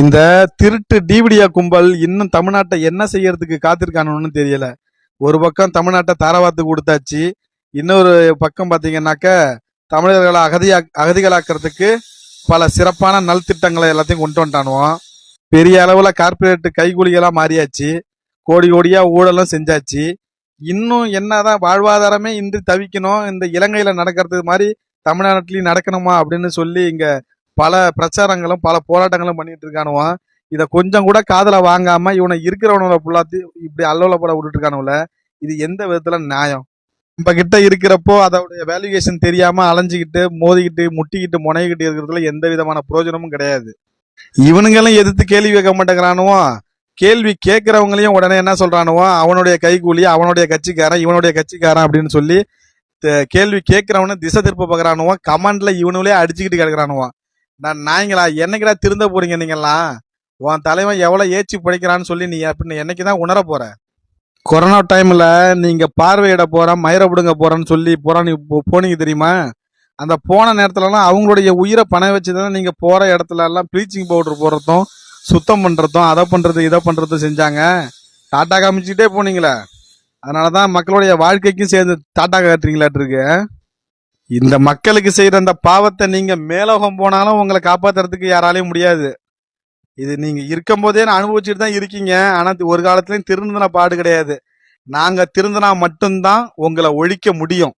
இந்த திருட்டு டிவிடியா கும்பல் இன்னும் தமிழ்நாட்டை என்ன செய்யறதுக்கு காத்திருக்கானுன்னு தெரியல. ஒரு பக்கம் தமிழ்நாட்டை தாரவாத்து கொடுத்தாச்சு. இன்னொரு பக்கம் பார்த்தீங்கன்னாக்க தமிழர்களை அகதியா அகதிகளாக்குறதுக்கு பல சிறப்பான நல்திட்டங்களை எல்லாத்தையும் கொண்டு வந்துட்டானுவோம். பெரிய அளவில் கார்பரேட் கைகூலிகளாக மாறியாச்சு. கோடி கோடியாக ஊழலும் செஞ்சாச்சு. இன்னும் என்னதான் வாழ்வாதாரமே இன்றி தவிக்கணும். இந்த இலங்கையில் நடக்கிறது மாதிரி தமிழ்நாட்டிலையும் நடக்கணுமா அப்படின்னு சொல்லி இங்கே பல பிரச்சாரங்களும் பல போராட்டங்களும் பண்ணிட்டு இருக்கானுவான் இதை கொஞ்சம் கூட காதல வாங்காம இவனை இருக்கிறவனோட புள்ளாத்தி இப்படி அல்லவலப்பட விட்டுட்டு இருக்கானுல இது எந்த விதத்துல நியாயம்? நம்ம கிட்ட இருக்கிறப்போ அதோடைய வேல்யூவேஷன் தெரியாம அலைஞ்சுக்கிட்டு மோதிக்கிட்டு முட்டிக்கிட்டு முனைகிட்டு இருக்கிறதுல எந்த விதமான பிரயோஜனமும் கிடையாது. இவனுங்களும் எதிர்த்து கேள்வி கேட்க மாட்டேங்கிறானுவோ. கேள்வி கேட்கறவங்களையும் உடனே என்ன சொல்றானுவோ? அவனுடைய கைகூலி அவனுடைய கட்சிக்காரன் இவனுடைய கட்சிக்காரன் அப்படின்னு சொல்லி த- கேள்வி கேட்கறவன திசை திருப்ப பார்க்கறானுவோ. கமெண்ட்ல இவனுங்களே அடிச்சுக்கிட்டு கிடக்குறானுவான் நான் நாய்ங்களா என்னைக்கடா திருந்த போறீங்க நீங்கெல்லாம்? உன் தலைவன் எவ்வளோ ஏச்சி பிழைக்கிறான்னு சொல்லி நீ அப்படின்னு என்னைக்கு தான் உணர போற? கொரோனா டைமில் நீங்கள் பார்வையிட போகிறேன் மயிரை பிடுங்க போகிறேன்னு சொல்லி போகிறான்னு போ- போனீங்க தெரியுமா? அந்த போன நேரத்துலலாம் அவங்களுடைய உயிரை பணம் வச்சுதான் நீங்கள் போகிற இடத்துல எல்லாம் ப்ளீச்சிங் பவுடர் போடுறதும் சுத்தம் பண்ணுறதும் அதை பண்ணுறது இதை பண்ணுறதும் செஞ்சாங்க. டாட்டா காமிச்சுக்கிட்டே போனீங்களே. அதனாலதான் மக்களுடைய வாழ்க்கைக்கும் சேர்ந்து டாட்டா காட்டுறீங்களாட்டு இருக்கு இந்த மக்களுக்கு செய்யற அந்த பாவத்தை நீங்க மேலோகம் போனாலும் உங்களை காப்பாத்துறதுக்கு யாராலையும் முடியாது. இது நீங்க இருக்கும் போதே அனுபவிச்சுட்டு தான் இருக்கீங்க. ஆனா ஒரு காலத்துலயும் திருந்தின பாடு கிடையாது. நாங்க திருந்தினா மட்டும்தான் உங்களை ஒழிக்க முடியும்.